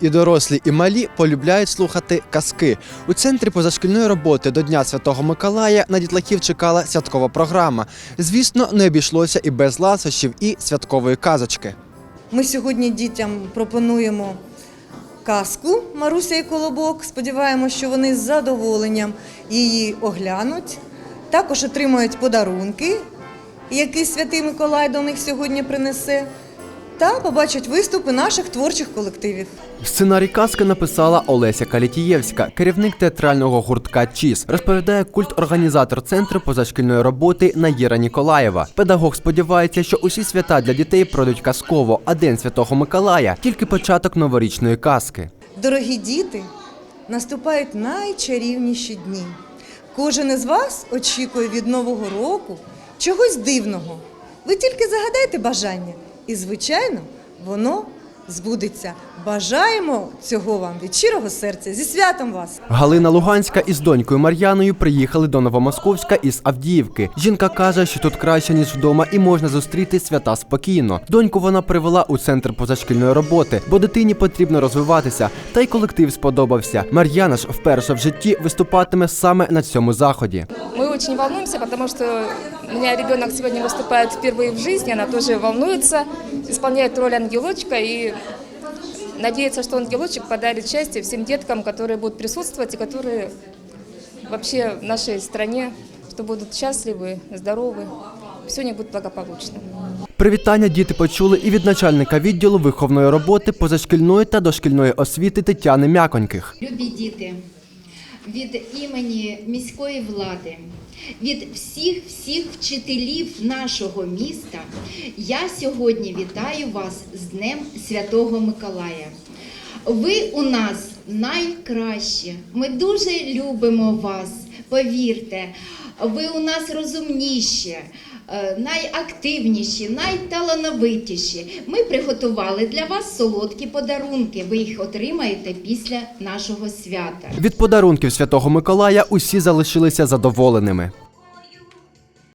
І дорослі, і малі полюбляють слухати казки. У центрі позашкільної роботи до Дня Святого Миколая на дітлахів чекала святкова програма. Звісно, не обійшлося і без ласощів, і святкової казочки. Ми сьогодні дітям пропонуємо казку Маруся і Колобок. Сподіваємося, що вони з задоволенням її оглянуть. Також отримають подарунки, які святий Миколай до них сьогодні принесе, та побачать виступи наших творчих колективів. Сценарій казки написала Олеся Калітієвська, керівник театрального гуртка ЧІС. Розповідає культ-організатор центру позашкільної роботи Наїра Ніколаєва. Педагог сподівається, що усі свята для дітей пройдуть казково, а День Святого Миколая тільки початок новорічної казки. Дорогі діти, наступають найчарівніші дні. Кожен із вас очікує від Нового року чогось дивного. Ви тільки загадайте бажання, і, звичайно, воно збудеться. Бажаємо цього вам від щирого серця. Зі святом вас! Галина Луганська із донькою Мар'яною приїхали до Новомосковська із Авдіївки. Жінка каже, що тут краще ніж вдома, і можна зустріти свята спокійно. Доньку вона привела у центр позашкільної роботи, бо дитині потрібно розвиватися. Та й колектив сподобався. Мар'яна ж вперше в житті виступатиме саме на цьому заході Мы очень волнуемся, потому что у меня ребенок сегодня выступает впервые в жизни, она тоже волнуется, исполняет роль ангелочка и надеется, что ангелочек подарит счастье всем деткам, которые будут присутствовать и которые вообще в нашей стране, что будут счастливы, здоровы, все у них будет благополучно. Привітання діти почули і від начальника відділу виховної роботи позашкільної та дошкільної освіти Тетяни Мяконьких. Любі діти, від імені міської влади, від всіх всіх вчителів нашого міста, я сьогодні вітаю вас з Днем Святого Миколая. Ви у нас найкращі. Ми дуже любимо вас. Повірте, ви у нас розумніші. е, Найактивніші, найталановитіші. Ми приготували для вас солодкі подарунки. Ви їх отримаєте після нашого свята. Від подарунків Святого Миколая усі залишилися задоволеними.